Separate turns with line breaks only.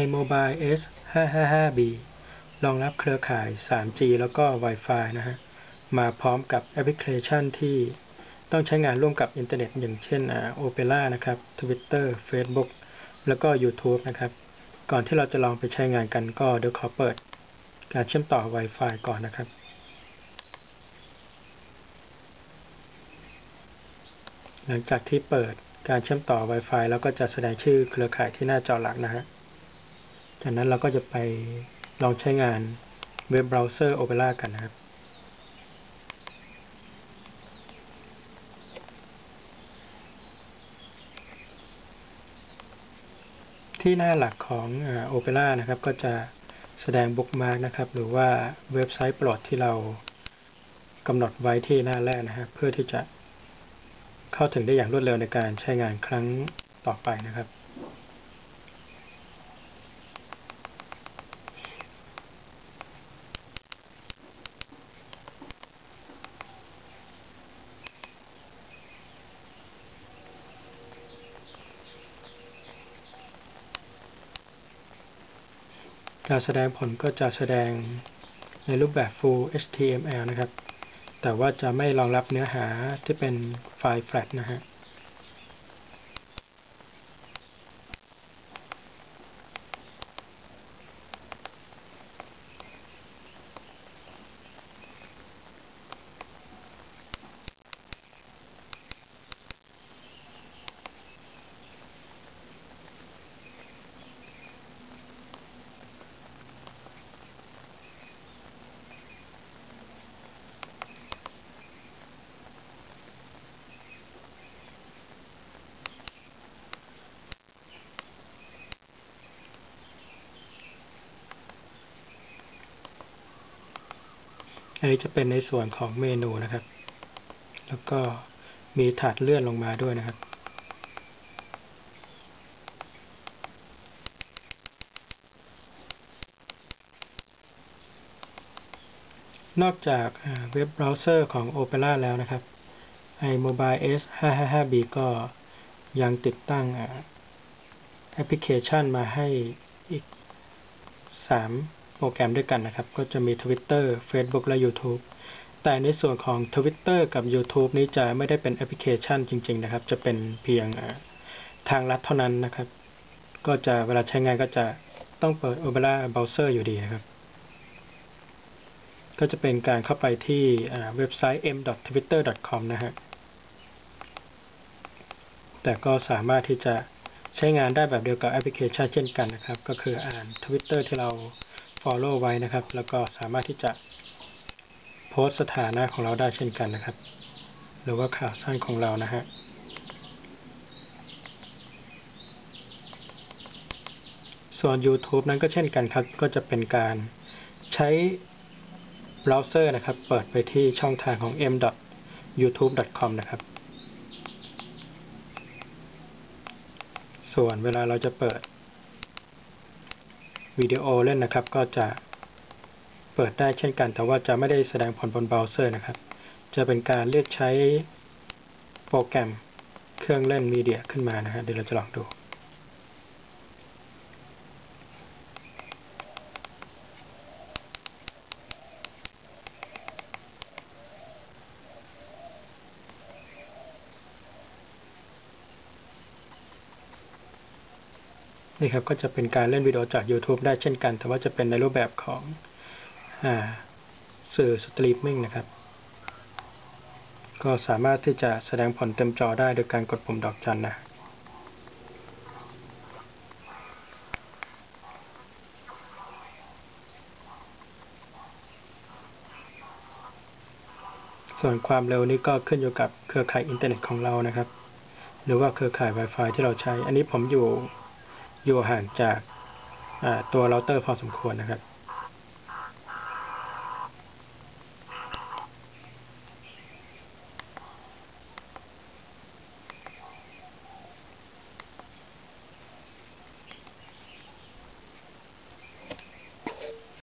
iMobile S 555B รองรับเครือข่าย 3G แล้วก็ Wi-Fi นะฮะ มาพร้อมกับแอปพลิเคชันที่ต้องใช้งานร่วมกับอินเทอร์เน็ตอย่างเช่น Opera นะครับ Twitter Facebook แล้วก็ YouTube นะครับ ก่อนที่เราจะลองไปใช้งานกันก็เดี๋ยวขอเปิด การเชื่อมต่อ Wi-Fi ก่อนนะครับหลังจากที่เปิดการเชื่อมต่อ Wi-Fi แล้วก็จะแสดงชื่อเครือข่ายที่หน้าจอหลักนะฮะ จากนั้นเราก็จะไปลองใช้งานเว็บเบราว์เซอร์ Opera กันนะครับที่หน้าหลักของ Opera นะครับ ก็จะแสดงบุ๊กมาร์กนะครับ หรือว่าเว็บไซต์โปรดที่เรากำหนดไว้ที่หน้าแรกนะครับ เพื่อที่จะเข้าถึงได้อย่างรวดเร็วในการใช้งานครั้งต่อไปนะครับ การแสดงผลก็จะแสดงในรูปแบบ Full HTML นะครับ แต่ว่าจะไม่รองรับเนื้อหาที่เป็นไฟล์ flat นะฮะ อันนี้จะเป็นในส่วนของเมนูนะครับ แล้วก็มีถาดเลื่อนลงมาด้วยนะครับ นอกจากเว็บเบราว์เซอร์ของ Opera แล้วนะครับ iMobile S 555B ก็ยังติดตั้งแอปพลิเคชันมาให้อีก 3 รแกรมด้วยกันนะครับ ก็จะมี Twitter Facebook และ YouTube แต่ในส่วนของ Twitter กับ YouTube นี้จะไม่ได้เป็นแอปพลิเคชันจริง ๆ นะครับ จะเป็นเพียงทางลัดเท่านั้นนะครับ ก็จะเวลาใช้งานก็จะต้องเปิด Opera Browser อยู่ดีนะครับ ก็จะเป็นการเข้าไปที่เว็บไซต์ m.twitter.com นะฮะแต่ก็สามารถที่จะใช้งานได้แบบเดียวกับแอปพลิเคชันเช่นกันนะครับ ก็คืออ่าน Twitter ที่เรา Follow ไว้นะครับ แล้วก็สามารถที่จะโพสต์สถานะของเราได้เช่นกันนะครับ หรือว่าข่าวสั้นของเรานะฮะส่วน YouTube นั้นก็เช่นกันครับ ก็จะเป็นการใช้เบราว์เซอร์นะครับ เปิดไปที่ช่องทางของ m.youtube.com นะครับ ส่วนเวลาเราจะเปิด วิดีโอเล่นนะครับ ก็จะเปิดได้เช่นกัน แต่ว่าจะไม่ได้แสดงผลบนเบราว์เซอร์นะครับ จะเป็นการเลือกใช้โปรแกรมเครื่องเล่นมีเดียขึ้นมานะฮะเดี๋ยวเราจะลองดู นี่ครับก็จะเป็นการเล่นวิดีโอจาก YouTube ได้เช่นกัน แต่ว่าจะเป็นในรูปแบบของอสื่อสตรีมมิ่งนะครับ ก็สามารถที่จะแสดงผลเต็มจอได้โดยการกดปุ่มดอกจันนะส่วนความเร็วนี้ก็ขึ้นอยู่กับเครือข่ายอินเทอร์เน็ตของเรานะครับ หรือว่าเครือข่าย Wi-Fi ที่เราใช้ อันนี้ผมอยู่ อยู่ห่างจากตัวเราเตอร์พอสมควรนะครับ